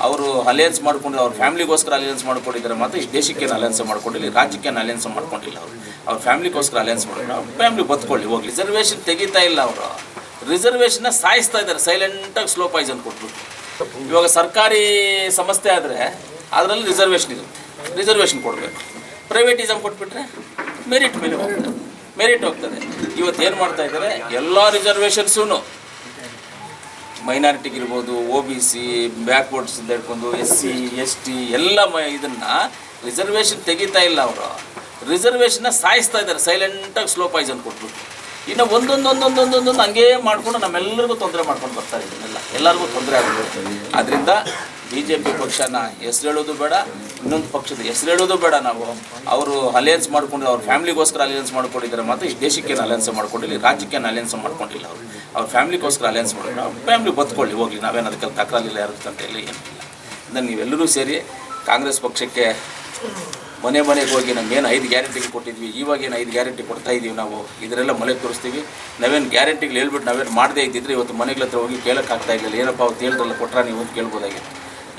ಅವರು ಅಲಯನ್ಸ್ ಮಾಡ್ಕೊಂಡು, ಅವ್ರ ಫ್ಯಾಮಿಲಿಗೋಸ್ಕರ ಅಲಯನ್ಸ್ ಮಾಡ್ಕೊಂಡಿದ್ದಾರೆ ಮಾತ್ರ, ಈ ದೇಶಕ್ಕೇನು ಅಲಯನ್ಸ್ ಮಾಡ್ಕೊಂಡಿಲ್ಲ ರಾಜ್ಯಕ್ಕೇನು ಅಲಯನ್ಸ್ ಮಾಡ್ಕೊಂಡಿಲ್ಲ ಅವರು. ಅವ್ರ ಫ್ಯಾಮಿಲಿಗೋಸ್ಕರ ಅಲಯನ್ಸ್ ಮಾಡಿದ್ರು ಅವ್ರ ಫ್ಯಾಮಿಲಿ ಬದುಕೊಳ್ಳಿ ಹೋಗಿ ರಿಸರ್ವೇಷನ್ ತೆಗಿತಾ ಇಲ್ಲ ಅವರು. ರಿಸರ್ವೇಷನ್ನ ಸಾಯಿಸ್ತಾ ಇದ್ದಾರೆ ಸೈಲೆಂಟಾಗಿ ಸ್ಲೋ ಪಾಯ್ಸನ್ ಕೊಟ್ಬಿಟ್ಟು. ಇವಾಗ ಸರ್ಕಾರಿ ಸಂಸ್ಥೆ ಆದರೆ, ಅದರಲ್ಲಿ ರಿಸರ್ವೇಷನ್ ಇರುತ್ತೆ. ರಿಸರ್ವೇಷನ್ ಕೊಡಬೇಕು. ಪ್ರೈವೇಟಿಸಮ್ ಕೊಟ್ಬಿಟ್ರೆ ಮೆರಿಟ್ ಮೇಲೆ ಹೋಗ್ತದೆ. ಮೆರಿಟ್ ಹೋಗ್ತದೆ. ಇವತ್ತು ಏನು ಮಾಡ್ತಾ ಇದ್ದಾರೆ? ಎಲ್ಲ ರಿಸರ್ವೇಷನ್ಸೂ ಮೈನಾರಿಟಿಗೆ ಇರ್ಬೋದು ಒ ಬಿ ಸಿ ಬ್ಯಾಕ್ವರ್ಡ್ಸ್ ಅಂತ ಹಿಡ್ಕೊಂಡು ಎಸ್ ಸಿ ಎಸ್ ಟಿ ಎಲ್ಲ ಮ ಇದನ್ನು ರಿಸರ್ವೇಷನ್ ತೆಗಿತಾ ಇಲ್ಲ ಅವರು. ರಿಸರ್ವೇಷನ್ನ ಸಾಯಿಸ್ತಾ ಇದ್ದಾರೆ. ಸೈಲೆಂಟಾಗಿ ಸ್ಲೋ ಪಾಯ್ಸನ್ ಕೊಟ್ಬಿಟ್ಟು. ಇನ್ನು ಒಂದೊಂದು ಒಂದೊಂದು ಒಂದೊಂದೊಂದು ಹಂಗೇ ಮಾಡಿಕೊಂಡು ನಮ್ಮೆಲ್ಲರಿಗೂ ತೊಂದರೆ ಮಾಡ್ಕೊಂಡು ಬರ್ತಾರೆ ಇದನ್ನೆಲ್ಲ. ಎಲ್ಲರಿಗೂ ತೊಂದರೆ ಆಗಬೇಕು ಅದರಿಂದ ಬಿ ಜೆ ಪಿ ಪಕ್ಷನ ಹೆಸರು ಹೇಳೋದು ಬೇಡ, ಇನ್ನೊಂದು ಪಕ್ಷದ ಹೆಸರು ಹೇಳೋದು ಬೇಡ ನಾವು. ಅವರು ಅಲಯನ್ಸ್ ಮಾಡ್ಕೊಂಡು, ಅವ್ರ ಫ್ಯಾಮಿಲಿಗೋಸ್ಕರ ಅಲಯನ್ಸ್ ಮಾಡ್ಕೊಂಡಿದ್ದಾರೆ ಮಾತ್ರ. ಈ ದೇಶಕ್ಕೇನು ಅಲಯನ್ಸ್ ಮಾಡ್ಕೊಂಡಿಲ್ಲ ರಾಜ್ಯಕ್ಕೇನು ಅಲಯನ್ಸ್ ಮಾಡ್ಕೊಂಡಿಲ್ಲ ಅವರು. ಅವ್ರ ಫ್ಯಾಮಿಲಿಗೋಸ್ಕರ ಅಲಯನ್ಸ್ ಮಾಡಿದ್ರು ಅವ್ರ ಫ್ಯಾಮಿಲಿ ಬದುಕೊಳ್ಳಿ, ಹೋಗಲಿ. ನಾವೇನು ಅದಕ್ಕೆ ತಕರಾಲಿಲ್ಲ ಯಾರು ಅಂತ ಹೇಳಿ ಏನಿಲ್ಲ. ಇದನ್ನು ನೀವೆಲ್ಲರೂ ಸೇರಿ ಕಾಂಗ್ರೆಸ್ ಪಕ್ಷಕ್ಕೆ ಮನೆ ಮನೆಗೆ ಹೋಗಿ ನಮ್ಗೇನು ಐದು ಗ್ಯಾರಂಟಿಗೆ ಕೊಟ್ಟಿದ್ವಿ ಇವಾಗೇನು ಐದು ಗ್ಯಾರಂಟಿ ಕೊಡ್ತಾ ಇದ್ದೀವಿ ನಾವು ಇದರೆಲ್ಲ ಮಲೆ ತೋರಿಸ್ತೀವಿ. ನಾವೇನು ಗ್ಯಾರಂಟಿಗಳು ಹೇಳ್ಬಿಟ್ಟು ನಾವೇನು ಮಾಡದೇ ಇದ್ದಿದ್ರೆ ಇವತ್ತು ಮನೆಗಳ ಹತ್ರ ಹೋಗಿ ಕೇಳೋಕ್ಕಾಗ್ತಾ ಇರಲಿಲ್ಲ. ಏನಪ್ಪ ಅವತ್ತು ಹೇಳಿದ್ರಲ್ಲ ಕೊಟ್ರ ನೀವು ಅಂತ ಕೇಳ್ಬೋದಾಗಿತ್ತು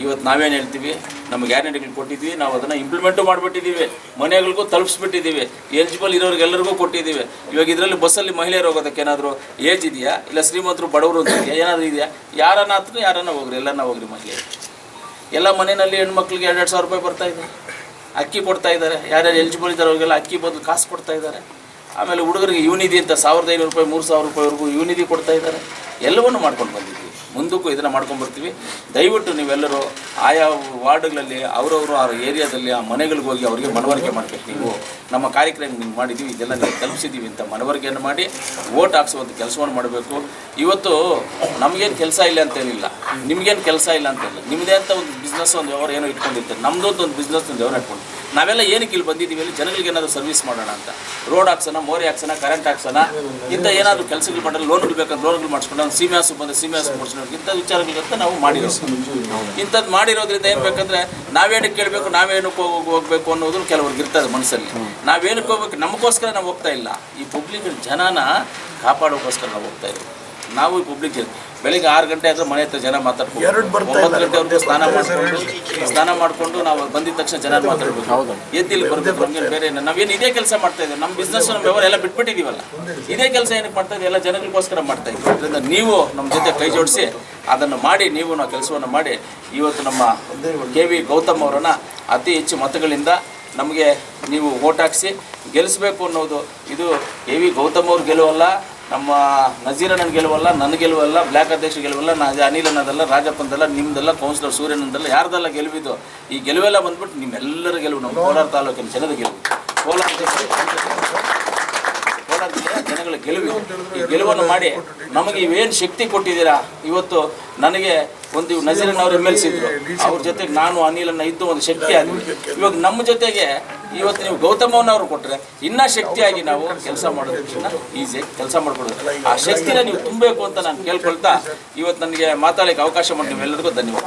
ಇವತ್ತು ನಾವೇನು ಹೇಳ್ತೀವಿ ನಮ್ಮ ಗ್ಯಾರಂಟಿಗಳು ಕೊಟ್ಟಿದ್ವಿ, ನಾವು ಅದನ್ನು ಇಂಪ್ಲಿಮೆಂಟು ಮಾಡಿಬಿಟ್ಟಿದ್ದೀವಿ. ಮನೆಗಳಿಗೂ ತಲುಪಿಸ್ಬಿಟ್ಟಿದ್ದೀವಿ. ಎಲಿಜಿಬಲ್ ಇರೋರಿಗೆಲ್ಲರಿಗೂ ಕೊಟ್ಟಿದ್ದೀವಿ. ಇವಾಗ ಇದರಲ್ಲಿ ಬಸ್ಸಲ್ಲಿ ಮಹಿಳೆಯರು ಹೋಗೋದಕ್ಕೆ ಏನಾದರೂ ಏಜ್ ಇದೆಯಾ? ಇಲ್ಲ ಶ್ರೀಮಂತರು ಬಡವರು ಅಂತ ಇದೆಯಾ? ಏನಾದರೂ ಇದೆಯಾ? ಯಾರನ್ನ ಹತ್ರ ಯಾರನ್ನ ಹೋಗ್ರಿ ಎಲ್ಲನ ಹೋಗ್ರಿ ಮಹಿಳೆಯರು. ಎಲ್ಲ ಮನೆಯಲ್ಲಿ ಹೆಣ್ಮಕ್ಳಿಗೆ ಎರಡೆರಡು ಸಾವಿರ ರೂಪಾಯಿ ಬರ್ತಾ ಇದೆ. ಅಕ್ಕಿ ಕೊಡ್ತಾ ಇದ್ದಾರೆ. ಯಾರ್ಯಾರು ಎಲಿಜಿಬಲ್ ಇದ್ದಾರೆ ಅವ್ರಿಗೆಲ್ಲ ಅಕ್ಕಿ ಬದಲು ಕಾಸು ಕೊಡ್ತಾ ಇದ್ದಾರೆ. ಆಮೇಲೆ ಹುಡುಗರಿಗೆ ಯೂನಿಧಿ ಅಂತ ಸಾವಿರದ ಐನೂರು ರೂಪಾಯಿ, ಮೂರು ಸಾವಿರ ರೂಪಾಯಿವರೆಗೂ ಯೂನಿಧಿ ಕೊಡ್ತಾ ಇದ್ದಾರೆ. ಎಲ್ಲವನ್ನು ಮಾಡ್ಕೊಂಡು ಬಂದಿದ್ದೀವಿ. ಮುಂದಕ್ಕೂ ಇದನ್ನು ಮಾಡ್ಕೊಂಡು ಬರ್ತೀವಿ. ದಯವಿಟ್ಟು ನೀವೆಲ್ಲರೂ ಆಯಾ ವಾರ್ಡ್ಗಳಲ್ಲಿ, ಅವರವರು ಆ ಏರಿಯಾದಲ್ಲಿ, ಆ ಮನೆಗಳಿಗೆ ಹೋಗಿ ಅವರಿಗೆ ಮನವರಿಕೆ ಮಾಡಬೇಕು ನೀವು ನಮ್ಮ ಕಾರ್ಯಕ್ರಮ ನೀವು ಮಾಡಿದ್ದೀವಿ ಇದೆಲ್ಲ ನೀವು ತಲುಪಿಸಿದ್ದೀವಿ ಅಂತ ಮನವರಿಕೆಯನ್ನು ಮಾಡಿ ಓಟ್ ಹಾಕ್ಸುವಂಥ ಕೆಲಸವನ್ನು ಮಾಡಬೇಕು. ಇವತ್ತು ನಮಗೇನು ಕೆಲಸ ಇಲ್ಲ ಅಂತ ಏನಿಲ್ಲ. ನಿಮಗೇನು ಕೆಲಸ ಇಲ್ಲ ಅಂತ ನಿಮ್ಮದೇ ಅಂತ ಒಂದು ಬಿಸ್ನೆಸ್ ಒಂದು ವ್ಯವಹಾರ ಏನೋ ಇಟ್ಕೊಂಡಿರ್ತಾರೆ. ನಮ್ಮದೊಂದು ಒಂದು ಬಿಸ್ನೆಸ್ ಒಂದು ವ್ಯವಹಾರ ಇಟ್ಕೊಂಡು ನಾವೆಲ್ಲ ಏನಕ್ಕೆ ಇಲ್ಲಿ ಬಂದಿದ್ದೀವಿ ಅಲ್ಲಿ ಜನಗಳಿಗೆ ಏನಾದರೂ ಸರ್ವಿಸ್ ಮಾಡೋಣ ಅಂತ. ರೋಡ್ ಹಾಕ್ಸೋಣ, ಮೋರಿ ಹಾಕ್ಸೋಣ ಕರೆಂಟ್ ಹಾಕ್ಸೋಣ, ಇಂಥ ಏನಾದರೂ ಕೆಲಸಗಳು ಮಾಡಲು ಲೋನ್ಗಳು ಬೇಕಂದ್ರೆ ಲೋನ್ಗಳು ಮಾಡಿಸ್ಕೊಂಡು ಅವ್ನು ಸೀಮೆ ಹಸು ಬಂದರೆ ಸೀಮೆ ಮಾಡಿಸ್ಕೊಂಡು ಇಂಥ ವಿಚಾರಗಳಿಗಂತ ನಾವು ಮಾಡಿರೋದು. ಇಂಥದ್ದು ಮಾಡಿರೋದ್ರಿಂದ ಏನು ಬೇಕಂದ್ರೆ ನಾವೇನಕ್ಕೆ ಕೇಳಬೇಕು, ನಾವೇನಕ್ಕೆ ಹೋಗಿ, ಹೋಗ್ಬೇಕು ಅನ್ನೋದು ಕೆಲವ್ರಿಗೆ ಇರ್ತದೆ ಮನಸ್ಸಲ್ಲಿ. ನಾವೇನಕ್ಕೆ ಹೋಗ್ಬೇಕು, ನಮಗೋಸ್ಕರ ನಾವು ಹೋಗ್ತಾ ಇಲ್ಲ. ಈ ಪಬ್ಲಿಕ್ ಜನನ ಕಾಪಾಡೋಕ್ಕೋಸ್ಕರ ನಾವು ಹೋಗ್ತಾ ಇದ್ದೀವಿ. ನಾವು ಪಬ್ಲಿಕ್ ಹೆಲ್ತ್ ಬೆಳಿಗ್ಗೆ ಆರು ಗಂಟೆ ಆದರೆ ಮನೆ ಹತ್ರ ಜನ ಮಾತಾಡ್ಕೊಂಡು ಒಂಬತ್ತು ಗಂಟೆವರೆಗೂ ಸ್ನಾನ ಮಾಡಿಕೊಂಡು ಸ್ನಾನ ಮಾಡಿಕೊಂಡು ನಾವು ಬಂದಿದ ತಕ್ಷಣ ಜನ ಮಾತಾಡ್ಬೋದು. ಎದ್ದು ಇಲ್ಲಿ ಬರಬೇಕು ನಮ್ಗೆ ಬೇರೆ ಏನು- ನಾವೇನು ಇದೇ ಕೆಲಸ ಮಾಡ್ತಾ ಇದ್ದೀವಿ. ನಮ್ಮ ಬಿಸ್ನೆಸ್ ನಮ್ಮ ವ್ಯವಹಾರ ಎಲ್ಲ ಬಿಟ್ಬಿಟ್ಟಿದ್ದೀವಲ್ಲ. ಇದೇ ಕೆಲಸ ಏನಕ್ಕೆ ಮಾಡ್ತಾ ಇದ್ದೀವಿ? ಎಲ್ಲ ಜನಗಳಿಗೋಸ್ಕರ ಮಾಡ್ತಾ ಇದ್ದೀವಿ. ಅದರಿಂದ ನೀವು ನಮ್ಮ ಜೊತೆ ಕೈ ಜೋಡಿಸಿ ಅದನ್ನು ಮಾಡಿ ನೀವು ನಾವು ಕೆಲಸವನ್ನು ಮಾಡಿ ಇವತ್ತು ನಮ್ಮ ಕೆ ವಿ ಗೌತಮ್ ಅವರನ್ನು ಅತಿ ಹೆಚ್ಚು ಮತಗಳಿಂದ ನಮಗೆ ನೀವು ಓಟ್ ಹಾಕಿಸಿ ಗೆಲ್ಲಿಸ್ಬೇಕು ಅನ್ನೋದು ಇದು ಕೆ ವಿ ಗೌತಮ್ ಅವ್ರ ಗೆಲುವಲ್ಲ ನಮ್ಮ ನಜೀರಣ್ಣನ ಗೆಲುವಲ್ಲ, ನನ್ನ ಗೆಲುವಲ್ಲ ಬ್ಲ್ಯಾಕ್ ಅಧ್ಯಕ್ಷ ಗೆಲುವಲ್ಲ, ನಾ ಅನಿಲ್ ಅನ್ನೋದಲ್ಲ ರಾಜಪ್ಪಂದಲ್ಲ ನಿಮ್ದಲ್ಲ, ಕೌನ್ಸಿಲರ್ ಸೂರ್ಯನಂದಲ್ಲ, ಯಾರ್ದಲ್ಲ ಗೆಲುವಿದ್ದು ಈ ಗೆಲುವೆಲ್ಲ ಬಂದ್ಬಿಟ್ಟು ನಿಮ್ಮೆಲ್ಲರ ಗೆಲುವು ನಮ್ಮ ಕೋಲಾರ ತಾಲೂಕಿನ ಜನದ ಗೆಲುವು. ಕೋಲಾರ ಜನಗಳ ಗೆಲುವು ಈ ಗೆಲುವನ್ನು ಮಾಡಿ ನಮಗೆ ಇವೇನು ಶಕ್ತಿ ಕೊಟ್ಟಿದ್ದೀರಾ? ಇವತ್ತು ನನಗೆ ಒಂದು ನಜೀರನ್ ಅವ್ರ ಎಂ ಎಲ್ ಸಿ ಇದ್ರು. ಅವ್ರ ಜೊತೆಗೆ ನಾನು ಅನಿಲನ್ನ ಇದ್ದು ಒಂದು ಶಕ್ತಿ ಆದ್ವಿ. ಇವಾಗ ನಮ್ಮ ಜೊತೆಗೆ ಇವತ್ತು ನೀವು ಗೌತಮವನ್ನವರು ಕೊಟ್ಟರೆ ಇನ್ನೂ ಶಕ್ತಿಯಾಗಿ ನಾವು ಕೆಲಸ ಮಾಡೋದಕ್ಕಿಂತ ಈಸಿ ಕೆಲಸ ಮಾಡ್ಕೊಡೋದು ಆ ಶಕ್ತಿನ ನೀವು ತುಂಬಬೇಕು ಅಂತ ನಾನು ಕೇಳ್ಕೊಳ್ತಾ ಇವತ್ತು ನನಗೆ ಮಾತಾಡಲಿಕ್ಕೆ ಅವಕಾಶ ಮಾಡಿ ನಿಮ್ಮೆಲ್ಲರಿಗೂ ಧನ್ಯವಾದ.